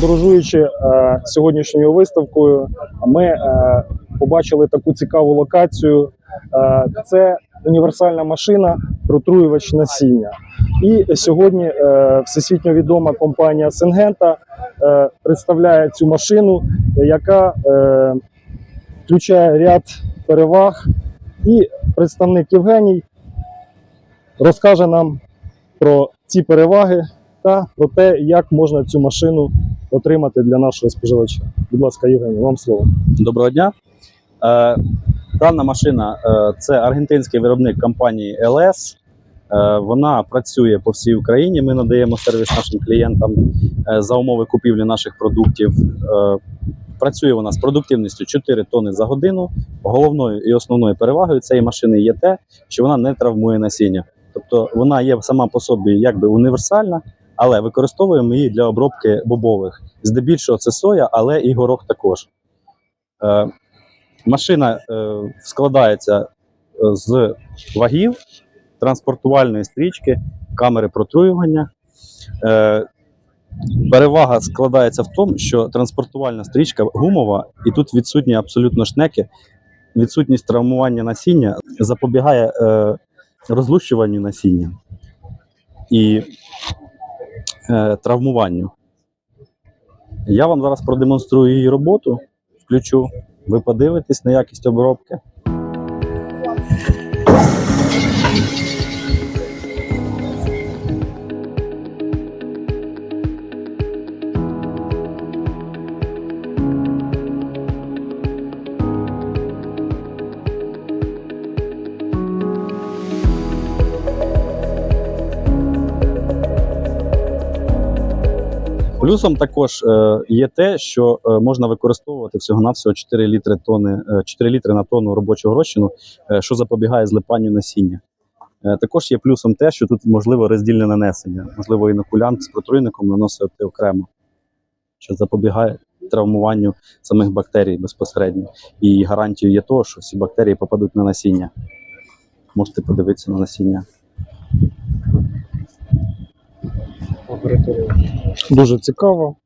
подорожуючи е, сьогоднішньою виставкою, ми е, побачили таку цікаву локацію. Е, це універсальна машина, протруювач насіння. І сьогодні всесвітньо відома компанія Сингента е, представляє цю машину, яка включає ряд переваг. І представник Євгеній розкаже нам про ці переваги та про те, як можна цю машину отримати для нашого споживача. Будь ласка, Євгеній, вам слово. Доброго дня. Е, дана машина е, це аргентинський виробник компанії LS. Е, вона працює по всій Україні. Ми надаємо сервіс нашим клієнтам за умови купівлі наших продуктів. Працює вона з продуктивністю 4 тонни за годину. Головною і основною перевагою цієї машини є те, що вона не травмує насіння. Тобто вона є сама по собі якби універсальна, але використовуємо її для обробки бобових. Здебільшого це соя, але і горох також. Е, машина е, складається е, з вагів, транспортувальної стрічки, камери протруювання. Е, перевага складається в тому, що транспортувальна стрічка гумова, і тут відсутні абсолютно шнеки. Відсутність травмування насіння запобігає е, розлущуванню насіння і травмуванню. Я вам зараз продемонструю її роботу, включу. Ви подивитесь на якість обробки. Плюсом також е, є те, що е, можна використовувати всього-навсього 4 літри, тони, е, 4 літри на тонну робочого розчину, е, що запобігає злипанню насіння. Е, також є плюсом те, що тут можливо роздільне нанесення. Можливо, інокулянт з протруйником наносити окремо, що запобігає травмуванню самих бактерій безпосередньо. І гарантією є того, що всі бактерії попадуть на насіння. Можете подивитися на насіння. Дуже цікаво.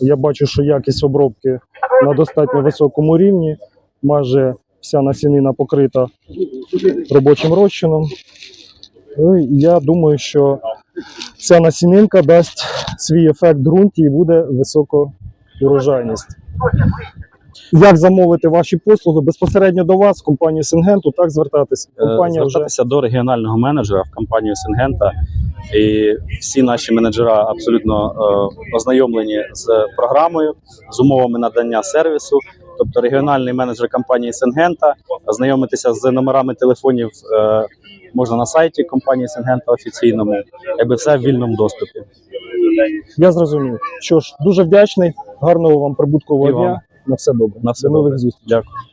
Я бачу, що якість обробки на достатньо високому рівні. Майже вся насінина покрита робочим розчином. Ну, і я думаю, що ця насінинка дасть свій ефект в ґрунті і буде висока урожайність. Як замовити ваші послуги безпосередньо до вас, компанії Сингенту, так звертатись? Е, Компанія вже до регіонального менеджера в компанію Сингента. І всі наші менеджера абсолютно е, ознайомлені з програмою, з умовами надання сервісу. Тобто регіональний менеджер компанії Сингента, ознайомитися з номерами телефонів е, можна на сайті компанії Сингента офіційному, якби все в вільному доступі. я зрозумів. Що ж, дуже вдячний, гарного вам прибуткового дня. На все добре. На все нових зустрічей. Дякую.